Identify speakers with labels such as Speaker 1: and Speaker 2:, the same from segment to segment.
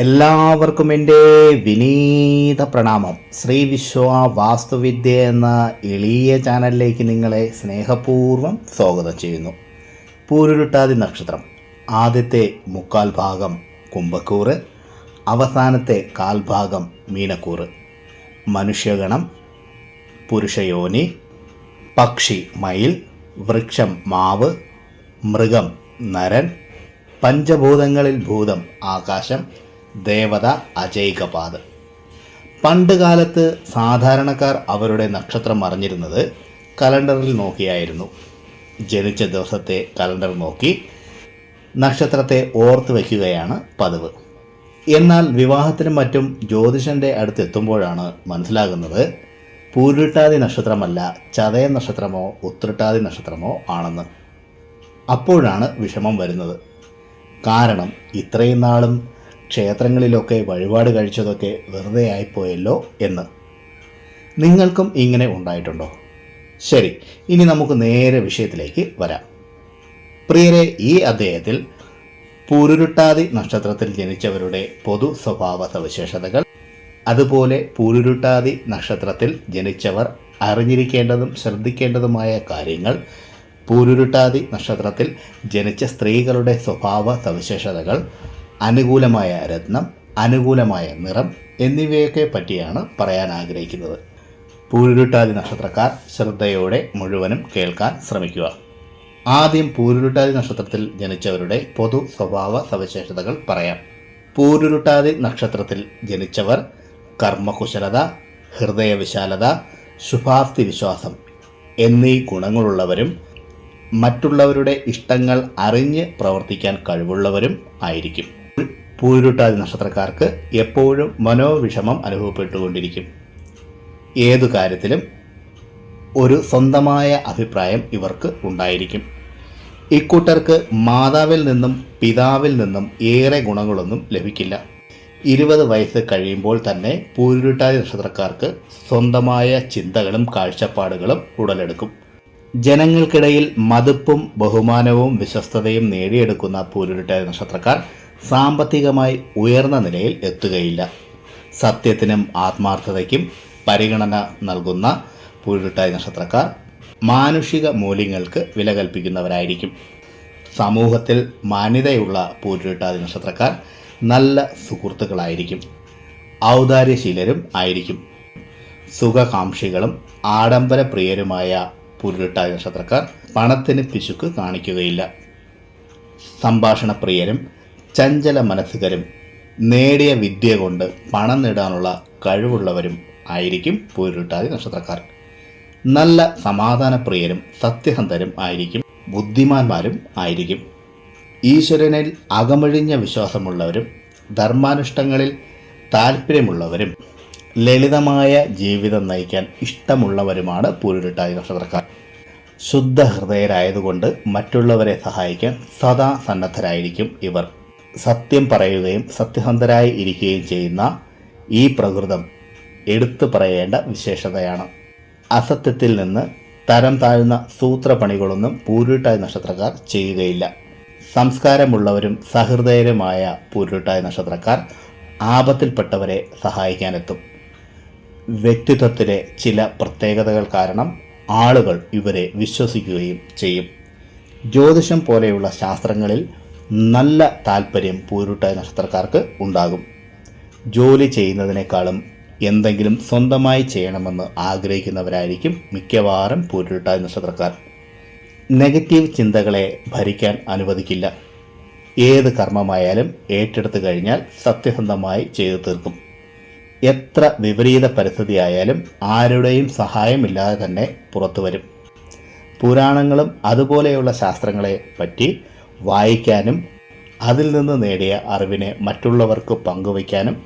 Speaker 1: എല്ലാവർക്കും എന്റെ വിനീത പ്രണാമം. ശ്രീ വിശ്വ വാസ്തുവിദ്യ എന്ന എളിയ ചാനലിലേക്ക് നിങ്ങളെ സ്നേഹപൂർവം സ്വാഗതം ചെയ്യുന്നു. പൂരുരുട്ടാതി നക്ഷത്രം ആദ്യത്തെ മുക്കാൽ ഭാഗം കുംഭക്കൂറ് അവസാനത്തെ കാൽഭാഗം മീനക്കൂറ്. മനുഷ്യഗണം പുരുഷയോനി പക്ഷി മയിൽ വൃക്ഷം മാവ് മൃഗം നരൻ പഞ്ചഭൂതങ്ങളിൽ ഭൂതം ആകാശം ദേവത അജൈകപാത് പണ്ട് കാലത്ത് സാധാരണക്കാർ അവരുടെ നക്ഷത്രം അറിഞ്ഞിരുന്നത് കലണ്ടറിൽ നോക്കിയായിരുന്നു. ജനിച്ച ദിവസത്തെ കലണ്ടർ നോക്കി നക്ഷത്രത്തെ ഓർത്ത് വയ്ക്കുകയാണ് പതിവ്. എന്നാൽ വിവാഹത്തിനും മറ്റും ജ്യോതിഷന്റെ അടുത്തെത്തുമ്പോഴാണ് മനസ്സിലാകുന്നത് പൂരിട്ടാതി നക്ഷത്രമല്ല ചതയ നക്ഷത്രമോ ഉത്രട്ടാതി നക്ഷത്രമോ ആണെന്ന്. അപ്പോഴാണ് വിഷമം വരുന്നത്. കാരണം ഇത്രയും നാളും ക്ഷേത്രങ്ങളിലൊക്കെ വഴിപാട് കഴിച്ചതൊക്കെ വെറുതെ ആയിപ്പോയല്ലോ എന്ന്. നിങ്ങൾക്കും ഇങ്ങനെ ഉണ്ടായിട്ടുണ്ടോ? ശരി ഇനി നമുക്ക് നേരെ വിഷയത്തിലേക്ക് വരാം. പ്രിയരെ ഈ അദ്ദേഹത്തിൽ പൂരുരുട്ടാതി നക്ഷത്രത്തിൽ ജനിച്ചവരുടെ പൊതു സ്വഭാവ സവിശേഷതകൾ അതുപോലെ പൂരുരുട്ടാതി നക്ഷത്രത്തിൽ ജനിച്ചവർ അറിഞ്ഞിരിക്കേണ്ടതും ശ്രദ്ധിക്കേണ്ടതുമായ കാര്യങ്ങൾ പൂരുരുട്ടാതി നക്ഷത്രത്തിൽ ജനിച്ച സ്ത്രീകളുടെ സ്വഭാവ സവിശേഷതകൾ അനുകൂലമായ രത്നം അനുകൂലമായ നിറം എന്നിവയൊക്കെ പറ്റിയാണ് പറയാൻ ആഗ്രഹിക്കുന്നത്. പൂരുരുട്ടാതി നക്ഷത്രക്കാർ ശ്രദ്ധയോടെ മുഴുവനും കേൾക്കാൻ ശ്രമിക്കുക. ആദ്യം പൂരുരുട്ടാതി നക്ഷത്രത്തിൽ ജനിച്ചവരുടെ പൊതു സ്വഭാവ സവിശേഷതകൾ പറയാം. പൂരുരുട്ടാതി നക്ഷത്രത്തിൽ ജനിച്ചവർ കർമ്മകുശലത ഹൃദയവിശാലത ശുഭാപ്തി വിശ്വാസം എന്നീ ഗുണങ്ങളുള്ളവരും മറ്റുള്ളവരുടെ ഇഷ്ടങ്ങൾ അറിഞ്ഞ് പ്രവർത്തിക്കാൻ കഴിവുള്ളവരും ആയിരിക്കും. പൂരുട്ടാതി നക്ഷത്രക്കാർക്ക് എപ്പോഴും മനോവിഷമം അനുഭവപ്പെട്ടുകൊണ്ടിരിക്കും. ഏതു കാര്യത്തിലും ഒരു സ്വന്തമായ അഭിപ്രായം ഇവർക്ക് ഉണ്ടായിരിക്കും. ഇക്കൂട്ടർക്ക് മാതാവിൽ നിന്നും പിതാവിൽ നിന്നും ഏറെ ഗുണങ്ങളൊന്നും ലഭിക്കില്ല. ഇരുപത് വയസ്സ് കഴിയുമ്പോൾ തന്നെ പൂരുരുട്ടാതി നക്ഷത്രക്കാർക്ക് സ്വന്തമായ ചിന്തകളും കാഴ്ചപ്പാടുകളും ഉടലെടുക്കും. ജനങ്ങൾക്കിടയിൽ മതിപ്പും ബഹുമാനവും വിശ്വസ്തതയും നേടിയെടുക്കുന്ന പൂരുരുട്ടാതി നക്ഷത്രക്കാർ സാമ്പത്തികമായി ഉയർന്ന നിലയിൽ എത്തുകയില്ല. സത്യത്തിനും ആത്മാർത്ഥതയ്ക്കും പരിഗണന നൽകുന്ന പൂരുരുട്ടാതി നക്ഷത്രക്കാർ മാനുഷിക മൂല്യങ്ങൾക്ക് വില കൽപ്പിക്കുന്നവരായിരിക്കും. സമൂഹത്തിൽ മാന്യതയുള്ള പൂരിട്ടാതി നക്ഷത്രക്കാർ നല്ല സുഹൃത്തുക്കളായിരിക്കും. ഔദാര്യശീലരും ആയിരിക്കും. സുഖകാംക്ഷികളും ആഡംബരപ്രിയരുമായ പൂരിട്ടാതി നക്ഷത്രക്കാർ പണത്തിന് പിശുക്ക് കാണിക്കുകയില്ല. സംഭാഷണപ്രിയരും ചഞ്ചല മനസ്സുകരും നേടിയ വിദ്യ കൊണ്ട് പണം നേടാനുള്ള കഴിവുള്ളവരും ആയിരിക്കും പൂരുട്ടാതി നക്ഷത്രക്കാർ. നല്ല സമാധാനപ്രിയരും സത്യസന്ധരും ആയിരിക്കും ബുദ്ധിമാന്മാരും ആയിരിക്കും. ഈശ്വരനിൽ അകമഴിഞ്ഞ വിശ്വാസമുള്ളവരും ധർമാനുഷ്ഠങ്ങളിൽ താല്പര്യമുള്ളവരും ലളിതമായ ജീവിതം നയിക്കാൻ ഇഷ്ടമുള്ളവരുമാണ് പൂരുരുട്ടാതി നക്ഷത്രക്കാർ. ശുദ്ധ ഹൃദയരായതുകൊണ്ട് മറ്റുള്ളവരെ സഹായിക്കാൻ സദാ സന്നദ്ധരായിരിക്കും ഇവർ. സത്യം പറയുകയും സത്യസന്ധരായി ഇരിക്കുകയും ചെയ്യുന്ന ഈ പ്രകൃതം എടുത്തു പറയേണ്ട വിശേഷതയാണ്. അസത്യത്തിൽ നിന്ന് തരം താഴ്ന്ന സൂത്രപണികളൊന്നും പൂരുട്ടായ നക്ഷത്രക്കാർ ചെയ്യുകയില്ല. സംസ്കാരമുള്ളവരും സഹൃദയരുമായ പൂരുട്ടായ നക്ഷത്രക്കാർ ആപത്തിൽപ്പെട്ടവരെ സഹായിക്കാനെത്തും. വ്യക്തിത്വത്തിലെ ചില പ്രത്യേകതകൾ കാരണം ആളുകൾ ഇവരെ വിശ്വസിക്കുകയും ചെയ്യും. ജ്യോതിഷം പോലെയുള്ള ശാസ്ത്രങ്ങളിൽ നല്ല താല്പര്യം പൂരുട്ടായ നക്ഷത്രക്കാർക്ക് ഉണ്ടാകും. ജോലി ചെയ്യുന്നതിനേക്കാളും എന്തെങ്കിലും സ്വന്തമായി ചെയ്യണമെന്ന് ആഗ്രഹിക്കുന്നവരായിരിക്കും മിക്കവാറും പൂരുട്ടായ നക്ഷത്രക്കാർ. നെഗറ്റീവ് ചിന്തകളെ ഭരിക്കാൻ അനുവദിക്കില്ല. ഏത് കർമ്മമായാലും ഏറ്റെടുത്തു കഴിഞ്ഞാൽ സത്യസന്ധമായി ചെയ്തു തീർക്കും. എത്ര വിപരീത പരിസ്ഥിതി ആയാലും ആരുടെയും സഹായമില്ലാതെ തന്നെ പുറത്തു വരും. പുരാണങ്ങളും അതുപോലെയുള്ള ശാസ്ത്രങ്ങളെ പറ്റി വായിക്കാനും അതിൽ നിന്ന് നേടിയ അറിവിനെ മറ്റുള്ളവർക്ക് പങ്കുവയ്ക്കാനും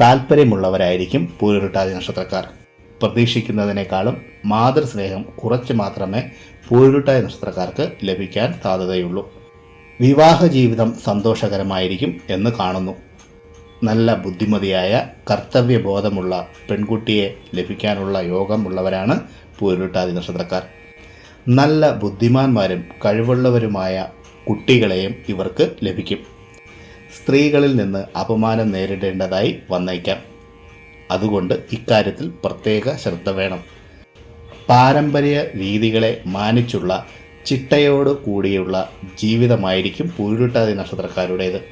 Speaker 1: താല്പര്യമുള്ളവരായിരിക്കും പൂരുരുട്ടാതി നക്ഷത്രക്കാർ. പ്രതീക്ഷിക്കുന്നതിനേക്കാളും മാതൃസ്നേഹം കുറച്ച് മാത്രമേ പൂരുരുട്ടായ നക്ഷത്രക്കാർക്ക് ലഭിക്കാൻ സാധ്യതയുള്ളൂ. വിവാഹ ജീവിതം സന്തോഷകരമായിരിക്കും എന്ന് കാണുന്നു. നല്ല ബുദ്ധിമതിയായ കർത്തവ്യബോധമുള്ള പെൺകുട്ടിയെ ലഭിക്കാനുള്ള യോഗമുള്ളവരാണ് പൂരുരുട്ടാതി നക്ഷത്രക്കാർ. നല്ല ബുദ്ധിമാന്മാരും കഴിവുള്ളവരുമായ കുട്ടികളെയും ഇവർക്ക് ലഭിക്കും. സ്ത്രീകളിൽ നിന്ന് അപമാനം നേരിടേണ്ടതായി വന്നേക്കാം. അതുകൊണ്ട് ഇക്കാര്യത്തിൽ പ്രത്യേക ശ്രദ്ധ വേണം. പാരമ്പര്യ രീതികളെ മാനിച്ചുള്ള ചിട്ടയോട് കൂടിയുള്ള ജീവിതമായിരിക്കും പൂരുട്ടാതി നക്ഷത്രക്കാരുടേത്.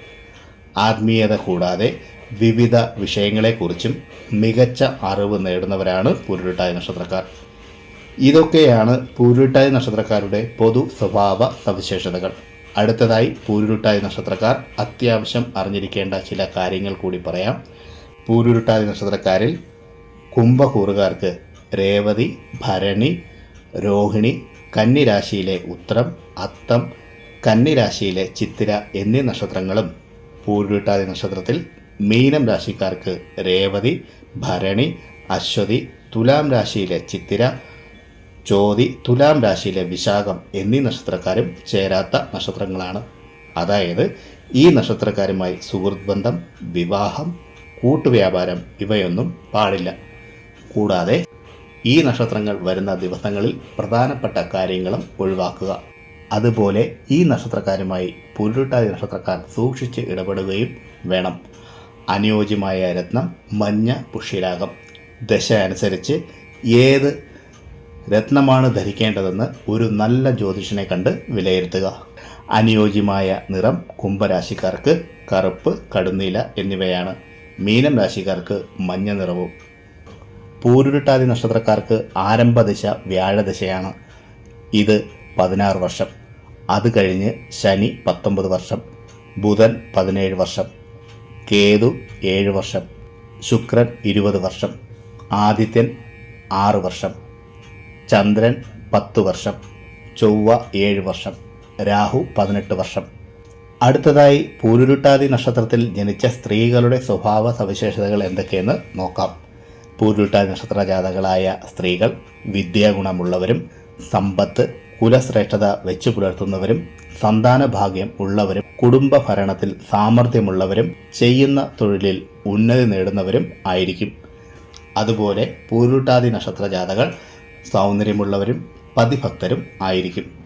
Speaker 1: ആത്മീയത കൂടാതെ വിവിധ വിഷയങ്ങളെക്കുറിച്ചും മികച്ച അറിവ് നേടുന്നവരാണ് പൂരുട്ടാതി നക്ഷത്രക്കാർ. ഇതൊക്കെയാണ് പൂരുട്ടാതി നക്ഷത്രക്കാരുടെ പൊതു സ്വഭാവ സവിശേഷതകൾ. അടുത്തതായി പൂരുരുട്ടാതി നക്ഷത്രക്കാർ അത്യാവശ്യം അറിഞ്ഞിരിക്കേണ്ട ചില കാര്യങ്ങൾ കൂടി പറയാം. പൂരുരുട്ടാതി നക്ഷത്രക്കാരിൽ കുംഭകൂറുകാർക്ക് രേവതി ഭരണി രോഹിണി കന്നിരാശിയിലെ ഉത്രം അത്തം കന്നിരാശിയിലെ ചിത്തിര എന്നീ നക്ഷത്രങ്ങളും പൂരുരുട്ടാതി നക്ഷത്രത്തിൽ മീനം രാശിക്കാർക്ക് രേവതി ഭരണി അശ്വതി തുലാം രാശിയിലെ ചിത്തിര ചോതി തുലാം രാശിയിലെ വിശാഖം എന്നീ നക്ഷത്രക്കാരും ചേരാത്ത നക്ഷത്രങ്ങളാണ്. അതായത് ഈ നക്ഷത്രക്കാരുമായി സുഹൃത്ത് ബന്ധം വിവാഹം കൂട്ടുവ്യാപാരം ഇവയൊന്നും പാടില്ല. കൂടാതെ ഈ നക്ഷത്രങ്ങൾ വരുന്ന ദിവസങ്ങളിൽ പ്രധാനപ്പെട്ട കാര്യങ്ങളും ഒഴിവാക്കുക. അതുപോലെ ഈ നക്ഷത്രക്കാരുമായി പുരുട്ടാതി നക്ഷത്രക്കാർ സൂക്ഷിച്ച് ഇടപെടുകയും വേണം. അനുയോജ്യമായ രത്നം മഞ്ഞ പുഷ്യരാഗം ദശ അനുസരിച്ച് ഏത് രത്നമാണ് ധരിക്കേണ്ടതെന്ന് ഒരു നല്ല ജ്യോതിഷനെ കണ്ട് വിലയിരുത്തുക. അനുയോജ്യമായ നിറം കുംഭരാശിക്കാർക്ക് കറുപ്പ് കടുന്നീല എന്നിവയാണ്. മീനം രാശിക്കാർക്ക് മഞ്ഞ നിറവും. പൂരുരുട്ടാതി നക്ഷത്രക്കാർക്ക് ആരംഭദശ വ്യാഴദശയാണ്. ഇത് പതിനാറ് വർഷം. അത് കഴിഞ്ഞ് ശനി പത്തൊമ്പത് വർഷം. ബുധൻ പതിനേഴ് വർഷം. കേതു ഏഴ് വർഷം. ശുക്രൻ ഇരുപത് വർഷം. ആദിത്യൻ ആറ് വർഷം. ചന്ദ്രൻ പത്ത് വർഷം ചൊവ്വ ഏഴ് വർഷം രാഹു പതിനെട്ട് വർഷം. അടുത്തതായി പൂരുരുട്ടാതി നക്ഷത്രത്തിൽ ജനിച്ച സ്ത്രീകളുടെ സ്വഭാവ സവിശേഷതകൾ എന്തൊക്കെയെന്ന് നോക്കാം. പൂരുരുട്ടാതി നക്ഷത്ര ജാതകളായ സ്ത്രീകൾ വിദ്യാഗുണമുള്ളവരും സമ്പത്ത് കുലശ്രേഷ്ഠത വെച്ചു പുലർത്തുന്നവരും സന്താന ഭാഗ്യം ഉള്ളവരും കുടുംബ ഭരണത്തിൽ സാമർഥ്യമുള്ളവരും ചെയ്യുന്ന തൊഴിലിൽ ഉന്നതി നേടുന്നവരും ആയിരിക്കും. അതുപോലെ പൂരുട്ടാതി നക്ഷത്ര ജാതകൾ സൗന്ദര്യമുള്ളവരും പതിഭക്തരും ആയിരിക്കും.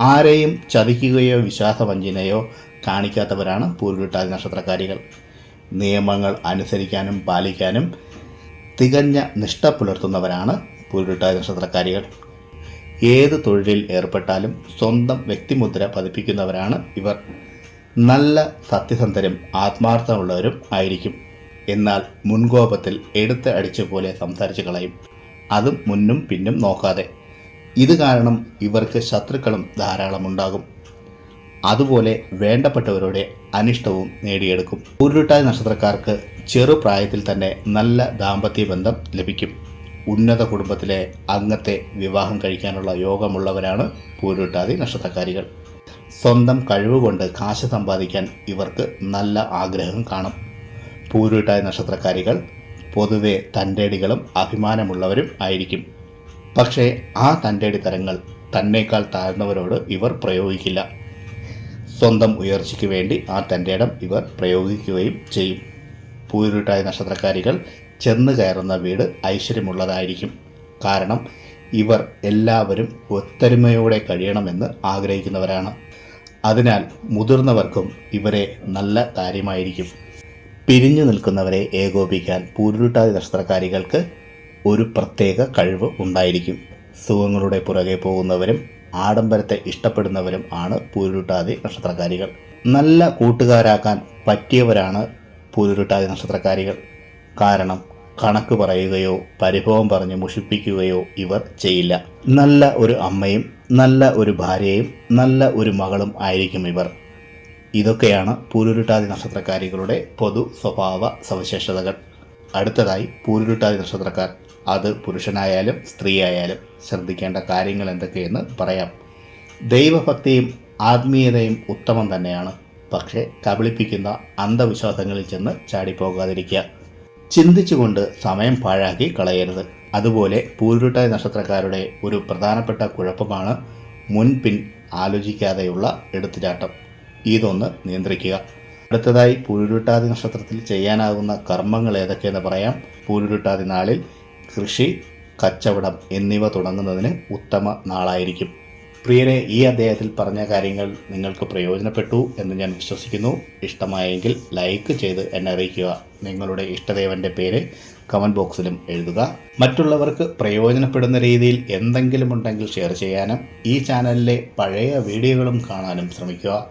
Speaker 1: ആരെയും ചതിക്കുകയോ വിശ്വാസവഞ്ചനയോ കാണിക്കാത്തവരാണ് പൂരുട്ടാതി നക്ഷത്രക്കാരികൾ. നിയമങ്ങൾ അനുസരിക്കാനും പാലിക്കാനും തികഞ്ഞ നിഷ്ഠ പുലർത്തുന്നവരാണ് പൂരുട്ടാതി നക്ഷത്രക്കാരികൾ. ഏത് തൊഴിലിൽ ഏർപ്പെട്ടാലും സ്വന്തം വ്യക്തിമുദ്ര പതിപ്പിക്കുന്നവരാണ് ഇവർ. നല്ല സത്യസന്ധരും ആത്മാർത്ഥമുള്ളവരും ആയിരിക്കും. എന്നാൽ മുൻകോപത്തിൽ എടുത്ത് അടിച്ച പോലെ സംസാരിച്ചു കളയും. അതും മുന്നും പിന്നും നോക്കാതെ. ഇത് കാരണം ഇവർക്ക് ശത്രുക്കളും ധാരാളമുണ്ടാകും അതുപോലെ വേണ്ടപ്പെട്ടവരുടെ അനിഷ്ടവും നേടിയെടുക്കും. ഉരുട്ടായ നക്ഷത്രക്കാർക്ക് ചെറുപ്രായത്തിൽ തന്നെ നല്ല ദാമ്പത്യ ബന്ധം ലഭിക്കും. ഉന്നത കുടുംബത്തിലെ അംഗത്തെ വിവാഹം കഴിക്കാനുള്ള യോഗമുള്ളവരാണ് പൂരുട്ടാതി നക്ഷത്രക്കാരികൾ. സ്വന്തം കഴിവുകൊണ്ട് കാശ് സമ്പാദിക്കാൻ ഇവർക്ക് നല്ല ആഗ്രഹം കാണും. പൂരുട്ടായ നക്ഷത്രക്കാരികൾ പൊതുവെ തന്റെടികളും അഭിമാനമുള്ളവരും ആയിരിക്കും. പക്ഷേ ആ തന്റെടി തരങ്ങൾ തന്നേക്കാൾ താഴ്ന്നവരോട് ഇവർ പ്രയോഗിക്കില്ല. സ്വന്തം ഉയർച്ചയ്ക്ക് വേണ്ടി ആ തന്റെ ഇടം ഇവർ പ്രയോഗിക്കുകയും ചെയ്യും. പൂരുട്ടായ നക്ഷത്രക്കാരികൾ ചെന്ന് കയറുന്ന വീട് ഐശ്വര്യമുള്ളതായിരിക്കും. കാരണം ഇവർ എല്ലാവരും ഒത്തൊരുമയോടെ കഴിയണമെന്ന് ആഗ്രഹിക്കുന്നവരാണ്. അതിനാൽ മുതിർന്നവർക്കും ഇവരെ നല്ല കാര്യമായിരിക്കും. പിരിഞ്ഞു നിൽക്കുന്നവരെ ഏകോപിക്കാൻ പൂരുട്ടാതി നക്ഷത്രക്കാരികൾക്ക് ഒരു പ്രത്യേക കഴിവ് ഉണ്ടായിരിക്കും. സുഖങ്ങളുടെ പുറകെ പോകുന്നവരും ആഡംബരത്തെ ഇഷ്ടപ്പെടുന്നവരും ആണ് പൂരുട്ടാതി നക്ഷത്രക്കാരികൾ നല്ല കൂട്ടുകാരാക്കാൻ പറ്റിയവരാണ് പൂരുട്ടാതി നക്ഷത്രക്കാരികൾ കാരണം കണക്ക് പറയുകയോ പരിഭവം പറഞ്ഞ് മുഷിപ്പിക്കുകയോ ഇവർ ചെയ്യില്ല. നല്ല ഒരു അമ്മയും നല്ല ഒരു ഭാര്യയും നല്ല ഒരു മകളും ആയിരിക്കും ഇവർ. ഇതൊക്കെയാണ് പൂരുരുട്ടാതി നക്ഷത്രക്കാരികളുടെ പൊതു സ്വഭാവ സവിശേഷതകൾ. അടുത്തതായി പൂരുരുട്ടാതി നക്ഷത്രക്കാർ. അത് പുരുഷനായാലും സ്ത്രീയായാലും ശ്രദ്ധിക്കേണ്ട കാര്യങ്ങൾ എന്തൊക്കെയെന്ന് പറയാം. ദൈവഭക്തിയും ആത്മീയതയും ഉത്തമം തന്നെയാണ്. പക്ഷേ കബളിപ്പിക്കുന്ന അന്ധവിശ്വാസങ്ങളിൽ ചെന്ന് ചാടിപ്പോകാതിരിക്കുക. ചിന്തിച്ചുകൊണ്ട് സമയം പാഴാക്കി കളയരുത്. അതുപോലെ പൂരുരുട്ടായ നക്ഷത്രക്കാരുടെ ഒരു പ്രധാനപ്പെട്ട കുഴപ്പമാണ് മുൻപിൻ ആലോചിക്കാതെയുള്ള എടുത്തുചാട്ടം. ഇതൊന്ന് നിയന്ത്രിക്കുക. അടുത്തതായി പൂരുരുട്ടാതി നക്ഷത്രത്തിൽ ചെയ്യാനാകുന്ന കർമ്മങ്ങൾ ഏതൊക്കെയെന്ന് പറയാം. പൂരുരുട്ടാതി നാളിൽ കൃഷി കച്ചവടം എന്നിവ തുടങ്ങുന്നതിന് ഉത്തമ നാളായിരിക്കും. പ്രിയരെ ഈ അദ്ദേഹത്തിൽ പറഞ്ഞ കാര്യങ്ങൾ നിങ്ങൾക്ക് പ്രയോജനപ്പെട്ടു എന്ന് ഞാൻ വിശ്വസിക്കുന്നു. ഇഷ്ടമായെങ്കിൽ ലൈക്ക് ചെയ്ത് എന്നെ അറിയിക്കുക. നിങ്ങളുടെ ഇഷ്ടദേവന്റെ പേര് കമന്റ് ബോക്സിലും എഴുതുക. മറ്റുള്ളവർക്ക് പ്രയോജനപ്പെടുന്ന രീതിയിൽ എന്തെങ്കിലും ഉണ്ടെങ്കിൽ ഷെയർ ചെയ്യാനും ഈ ചാനലിലെ പഴയ വീഡിയോകളും കാണാനും ശ്രമിക്കുക.